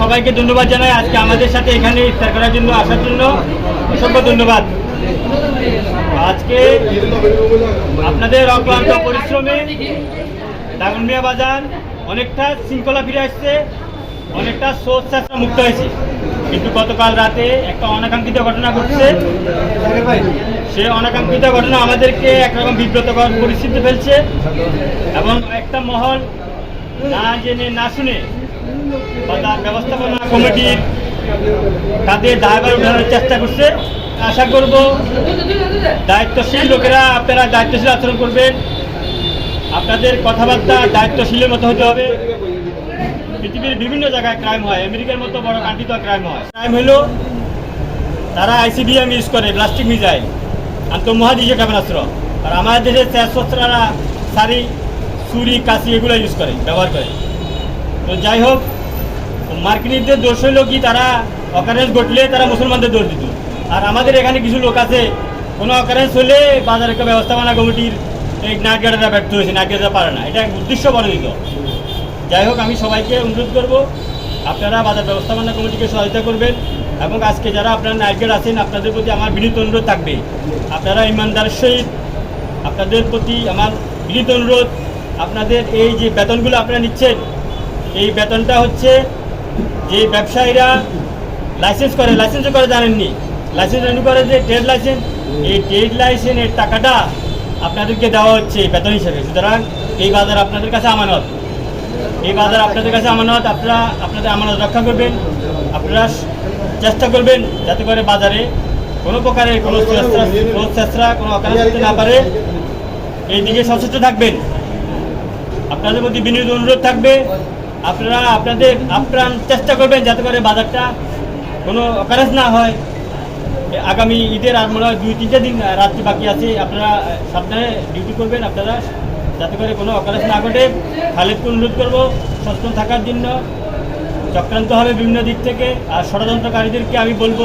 সবাইকে ধন্যবাদ জানাই। আজকে আমাদের সাথে এখানে ইফতার করার জন্য আসার জন্য অসংখ্য ধন্যবাদ। আজকে আপনাদের অক্লান্ত পরিশ্রমে দাগনমিয়া বাজার অনেকটা শৃঙ্খলা ফিরে আসছে, অনেকটা সোচ চেষ্টা মুক্ত হয়েছে। কিন্তু গতকাল রাতে একটা অনাকাঙ্ক্ষিত ঘটনা ঘটছে। সে অনাকাঙ্ক্ষিত ঘটনা আমাদেরকে একরকম বিব্রতকর পরিস্থিতি ফেলছে এবং একটা মহল না জেনে, না শুনে বা তার ব্যবস্থাপনা কমিটির তাদের দায়ভার উঠানোর চেষ্টা করছে। আশা করব দায়িত্বশীল লোকেরা, আপনারা দায়িত্বশীল আচরণ করবেন। আপনাদের কথাবার্তা দায়িত্বশীলের মতো হতে হবে। পৃথিবীর বিভিন্ন জায়গায় ক্রাইম হয়। আমেরিকার মতো বড় কান্ট্রিতে ক্রাইম হয়। ক্রাইম হলো তারা আইসিবিএম ইউজ করে প্লাস্টিক মিসাইল আন্তঃমহাদেশীয় ক্ষেপণাস্ত্র। আর আমাদের দেশের ত্যাজশস্ত্ররা সারি ছুরি কাশি এগুলো ইউজ করে, ব্যবহার করে। তো যাই হোক, মার্কিনীদের দোষ হইল কি, তারা অকারেন্স ঘটলে তারা মুসলমানদের দোষ দিত। আর আমাদের এখানে কিছু লোক আছে, কোনো অকারেন্স হলে বাজারের ব্যবস্থাপনা কমিটির এই নাট ব্যর্থ হয়েছে নাট গাড়িটা পারে না। এটা উদ্দেশ্য বলে দিত যাই হোক, আমি সবাইকে অনুরোধ করব, আপনারা বাজার ব্যবস্থাপনা কমিটিকে সহায়তা করবেন এবং আজকে যারা আপনারা নাইটগেট আছেন, আপনাদের প্রতি আমার বিনীত অনুরোধ থাকবে। আপনারা ইমানদারের সহিত, আপনাদের প্রতি আমার বিনীত অনুরোধ, আপনাদের এই যে বেতনগুলো আপনারা নিচ্ছেন, এই বেতনটা হচ্ছে যে ব্যবসায়ীরা লাইসেন্স করে, লাইসেন্সও করে জানেননি। লাইসেন্স রেনু করে যে ট্রেড লাইসেন্স, এই ট্রেড লাইসেন্সের টাকাটা আপনাদেরকে দেওয়া হচ্ছে বেতন হিসেবে। সুতরাং এই বাজার আপনাদের কাছে আমানত। এই বাজার আপনাদের কাছে আমানত, আপনারা আপনাদের আমানত রক্ষা করবেন, আপনারা চেষ্টা করবেন যাতে করে বাজারে কোনো প্রকারের কোনো কোনো চেষ্টা কোনো করতে না পারে। এই দিকে সচেষ্ট থাকবেন। আপনাদের মধ্যে বিনীত অনুরোধ থাকবে, আপনারা আপনাদের আপ্রাণ চেষ্টা করবেন যাতে করে বাজারটা কোনো অকারেজ না হয়। আগামী ঈদের আর মনে হয় দুই তিনটে দিন রাত্রি বাকি আছে, আপনারা সাবধানে ডিউটি করবেন, আপনারা যাতে করে কোনো অকারেন্স না ঘটে খালেদকে অনুরোধ করব সচেতন থাকার জন্য। চক্রান্ত হবে বিভিন্ন দিক থেকে, আর ষড়যন্ত্রকারীদেরকে আমি বলব,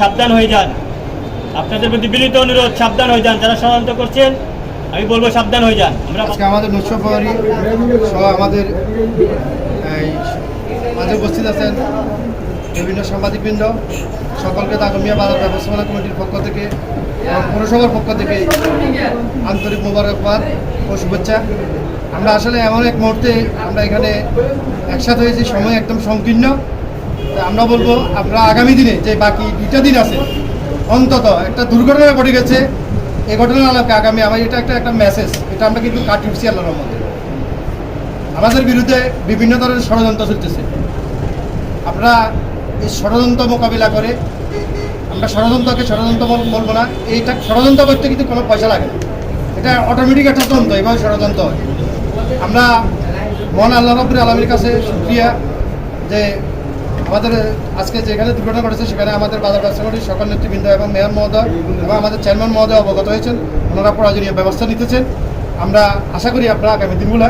সাবধান হয়ে যান। আপনাদের প্রতি বিনীত অনুরোধ, সাবধান হয়ে যান। যারা ষড়যন্ত্র করছেন, আমি বলব সাবধান হয়ে যান। আমরা আজকে আমাদের নুৎসব প্রহরী সহ আমাদের মাঝে উপস্থিত আছেন বিভিন্ন সাংবাদিকবৃন্দ, সকলকে দাগমিয়া বাজার ব্যবস্থাপনা কমিটির পক্ষ থেকে এবং পৌরসভার পক্ষ থেকে আন্তরিক মোবারকবাদ ও শুভেচ্ছা। আমরা আসলে এমন এক মুহূর্তে আমরা এখানে একসাথে হয়েছি, সময় একদম সংকীর্ণ। আমরা বলব, আমরা আগামী দিনে যে বাকি দুইটা দিন আছে, অন্তত একটা দুর্ঘটনা ঘটে গেছে এই ঘটনার আলোকে আগামী আমার এটা একটা একটা মেসেজ এটা আমরা কিন্তু কাটিয়ে উঠছি আল্লাহর মধ্যে আমাদের বিরুদ্ধে বিভিন্ন ধরনের ষড়যন্ত্র চলতেছে। আমরা এই ষড়যন্ত্র মোকাবিলা করে, আমরা ষড়যন্ত্রকে ষড়যন্ত্র বলব না, এইটা ষড়যন্ত্র করতে কিন্তু কোনো পয়সা লাগে না। এটা অটোমেটিক একটা তন্ত্র এভাবে ষড়যন্ত্র হয়। আমরা মহান আল্লাহ রব্বুল আলমীর কাছে শুক্রিয়া যে আমাদের আজকে যেখানে দুর্ঘটনা ঘটেছে, সেখানে আমাদের বাজার ব্যবসা কমিটির সকল নেতৃবৃন্দ এবং মেয়র মহোদয় এবং আমাদের চেয়ারম্যান মহোদয় অবগত হয়েছেন। ওনারা প্রয়োজনীয় ব্যবস্থা নিতেছেন। আমরা আশা করি আপনারা আগামী দিনগুলা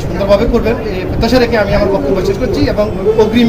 সুন্দরভাবে করবেন। এই প্রত্যাশা রেখে আমি আমার বক্তব্য শেষ করছি এবং অগ্রিম